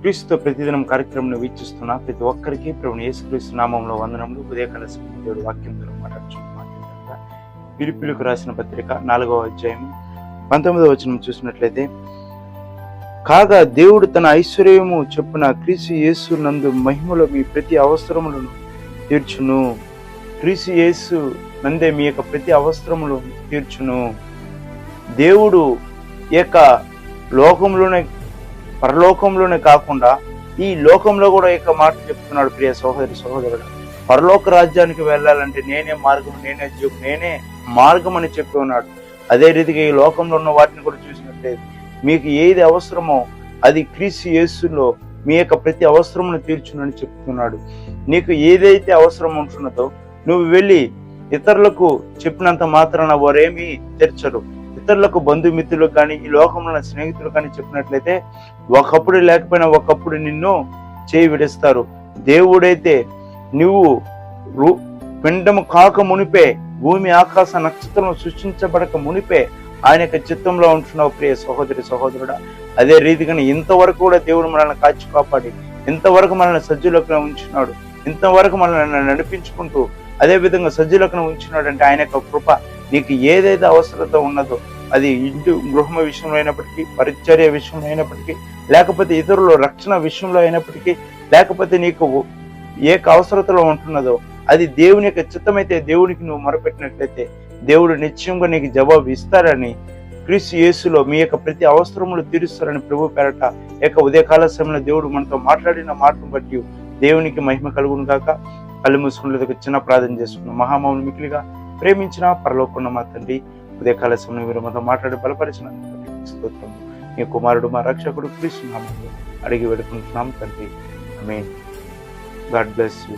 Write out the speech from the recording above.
క్రీస్తుతో ప్రతిదినం కార్యక్రమం వీక్షిస్తున్న ప్రతి ఒక్కరికి ప్రభుని యేసుక్రీస్తు నామంలో వందనములు. ఉదయకాల దేవుడు వాక్యం ద్వారా మాట్లాడుచుకుంటున్నా పిలుపులకు రాసిన పత్రిక నాలుగవ అధ్యాయం పంతొమ్మిదవ వచనం చూసినట్లయితే కాగా దేవుడు తన ఐశ్వర్యము చెప్పున క్రీస్తు యేసు నందు మహిమలో మీ ప్రతి అవసరములను తీర్చును. క్రీస్తు యేసు నందే మీ యొక్క ప్రతి అవసరములు తీర్చును. దేవుడు యొక్క లోకంలోనే పరలోకంలోనే కాకుండా ఈ లోకంలో కూడా ఈ యొక్క మాట చెప్తున్నాడు ప్రియ సహోదరి సహోదరుడు? పరలోక రాజ్యానికి వెళ్ళాలంటే నేనే మార్గం నేనే జీవం నేనే మార్గం అని చెప్పి ఉన్నాడు. అదే రీతిగా ఈ లోకంలో ఉన్న వాటిని కూడా చూసినట్లయితే మీకు ఏది అవసరమో అది క్రీస్తు యేసులో మీ యొక్క ప్రతి అవసరమును తీర్చునని చెప్తున్నాడు. నీకు ఏదైతే అవసరం ఉంటున్నదో నువ్వు వెళ్ళి ఇతరులకు చెప్పినంత మాత్రాన వారేమీ తెరచరు. ఇతరులకు బంధుమిత్రులకు కానీ ఈ లోకంలో స్నేహితులు కానీ చెప్పినట్లయితే ఒకప్పుడు లేకపోయినా ఒకప్పుడు నిన్ను చేయి విడిస్తారు. దేవుడైతే నువ్వు రు- పిండము కాక మునిపే భూమి ఆకాశ నక్షత్రం సృష్టించబడక మునిపే ఆయన యొక్క చిత్తంలో ఉంటున్నావు ప్రియ సహోదరి సహోదరుడా. అదే రీతిగానే ఇంతవరకు కూడా దేవుడు మనల్ని కాచి కాపాడి ఇంతవరకు మనల్ని సజ్జులకు ఉంచున్నాడు ఇంతవరకు మనల్ని నడిపించుకుంటూ అదే విధంగా సజ్జులకు ఉంచున్నాడు అంటే ఆయన యొక్క కృప నీకు ఏదైతే అవసరత ఉన్నదో అది ఇంటి గృహమ విషయంలో అయినప్పటికీ పరిచర్య విషయంలో అయినప్పటికీ లేకపోతే ఇతరుల రక్షణ విషయంలో అయినప్పటికీ లేకపోతే నీకు ఏ అవసరతలో ఉంటున్నదో అది దేవుని యొక్క చిత్తమైతే దేవునికి నువ్వు మొరపెట్టినట్లయితే దేవుడు నిశ్చయంగా నీకు జవాబు ఇస్తారని క్రీస్తు యేసులో మీ యొక్క ప్రతి అవసరములు తీరుస్తారని ప్రభు పేరట యొక్క ఉదయకాల సమయంలో దేవుడు మనతో మాట్లాడిన మాటను బట్టి దేవునికి మహిమ కలుగును కాక కళ్ళు మూసుకున్నది చిన్న ప్రార్థన చేసుకున్నాం మహామౌని మిక్లిగా ప్రేమించిన పరలోకున్న మా తండ్రి ఉదయకాల సమయంలో మీరు మాతో మాట్లాడి బలపరిచిన స్తోత్రము. మీ కుమారుడు మా రక్షకుడు క్రీస్తు అడిగి పెడుకుంటున్నాం తండ్రి. మీన్ గాడ్ బ్లెస్ యూ.